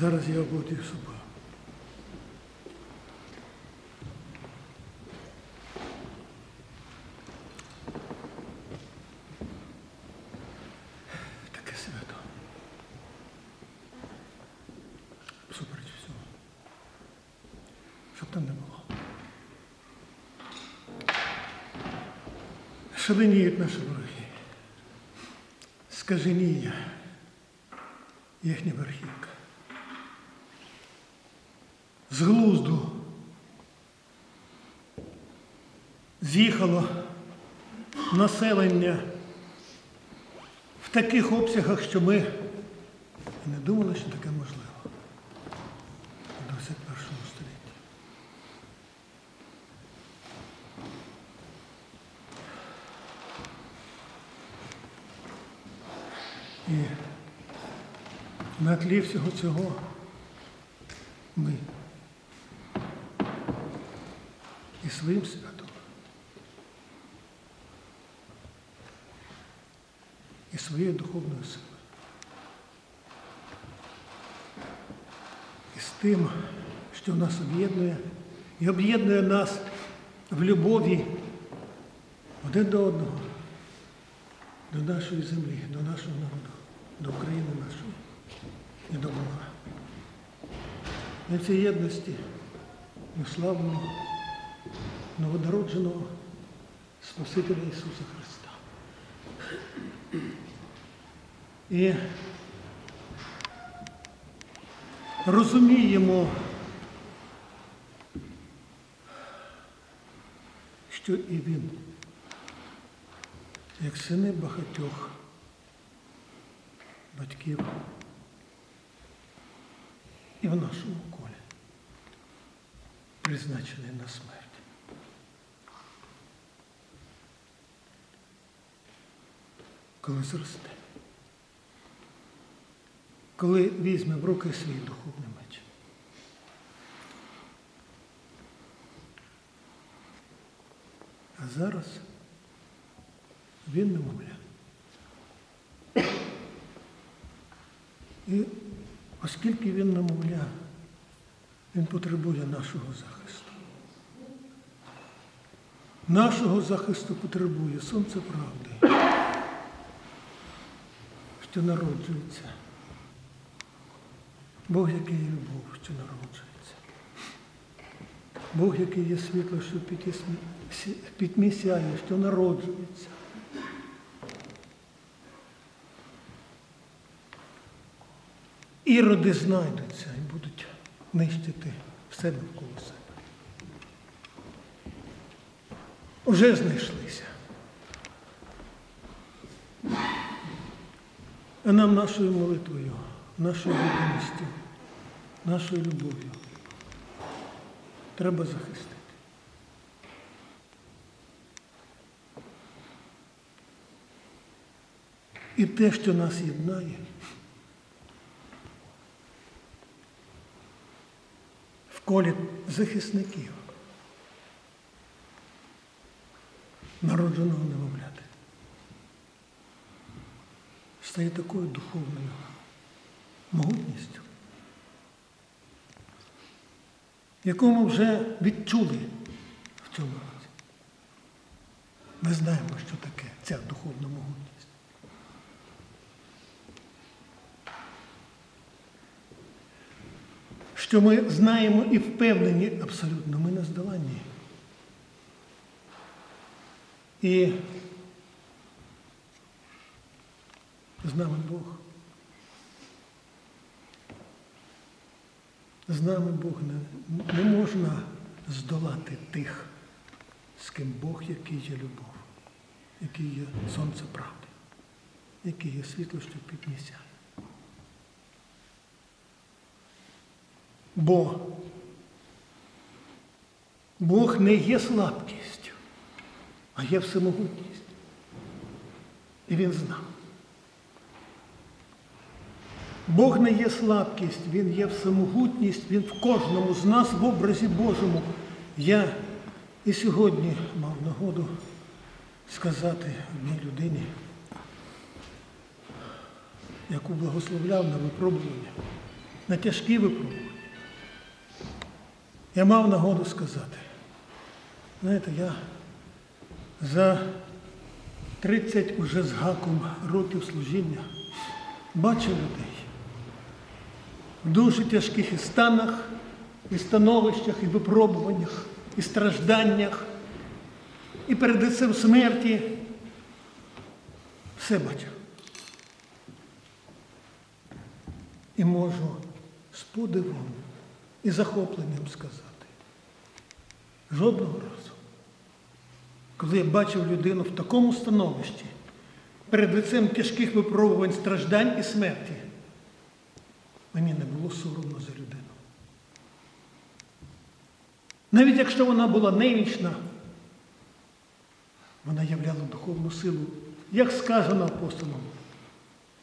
Зараз я оплатив собою. Таке свято. Супереч всього. Щоб там не було. Шаленіють наші вороги. Скаженія їхня верхівка. З глузду з'їхало населення в таких обсягах, що ми не думали, що таке можливо у 21 столітті. І на тлі всього цього ми своїм святом, і своєю духовною силою, і з тим, що нас об'єднує, і об'єднує нас в любові один до одного, до нашої землі, до нашого народу, до України нашої і до Бога. На цій єдності ми славимо новонародженого Спасителя Ісуса Христа. І розуміємо, що і Він, як сини багатьох батьків, і в нашому колі призначений на смерть. Коли зросте, коли візьме в руки свій духовний меч. А зараз він немовля. І оскільки він немовля, він потребує нашого захисту. Нашого захисту потребує сонце правди, що народжується. Бог, який є любов, що народжується. Бог, який є світло, що підтісмі- підмісяє, що народжується. Іроди знайдуться і будуть нищити все навколо себе. Уже знайшлися. А нам нашою молитвою, нашою відданістю, нашою любов'ю треба захистити. І те, що нас єднає, в колі захисників, народженого немовляти, стає такою духовною могутністю, яку ми вже відчули в цьому році. Ми знаємо, що таке ця духовна могутність. Що ми знаємо і впевнені абсолютно, ми не здоланні. І з нами Бог. З нами Бог не, не можна здолати тих, з ким Бог, який є любов, який є сонце правди, який є світло, що піднісяє. Бо Бог не є слабкістю, а є всемогутність. І він знав. Бог не є слабкість, Він є всемогутність, Він в кожному з нас в образі Божому. Я і сьогодні мав нагоду сказати одній людині, яку благословляв на випробування. на тяжкі випробування. Я мав нагоду сказати. Знаєте, я за 30 уже з гаком років служіння бачив людей в дуже тяжких і станах, і становищах, і випробуваннях, і стражданнях, і перед лицем смерті. Все бачив. І можу з подивом і захопленням сказати. Жодного разу, коли я бачив людину в такому становищі, перед лицем тяжких випробувань страждань і смерті, мені не було соромно за людину. Навіть якщо вона була немічна, вона являла духовну силу, як сказано апостолом,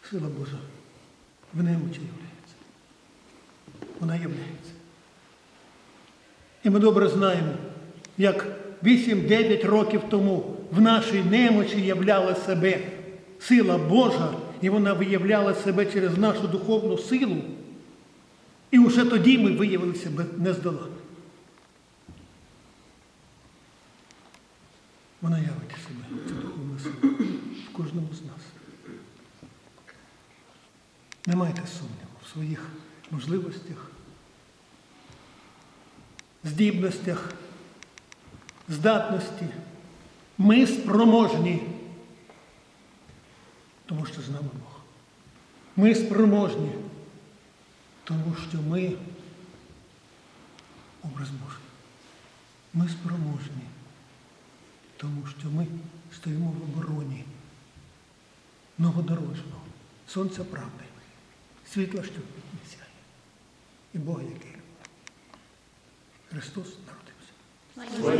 сила Божа в немочі являється. Вона являється. І ми добре знаємо, як 8-9 років тому в нашій немочі являла себе сила Божа, і вона виявляла себе через нашу духовну силу. І вже тоді ми виявили себе нездоланними. Вона явить себе, ця духовна сила, в кожному з нас. Не майте сумніву в своїх можливостях, здібностях, здатності. Ми спроможні, тому що з нами Бог. Ми спроможні, тому що ми образ Божий. Ми спроможні, тому що ми стоїмо в обороні новодорожного, сонця правди, світла, що не і Бога, який. Христос народився.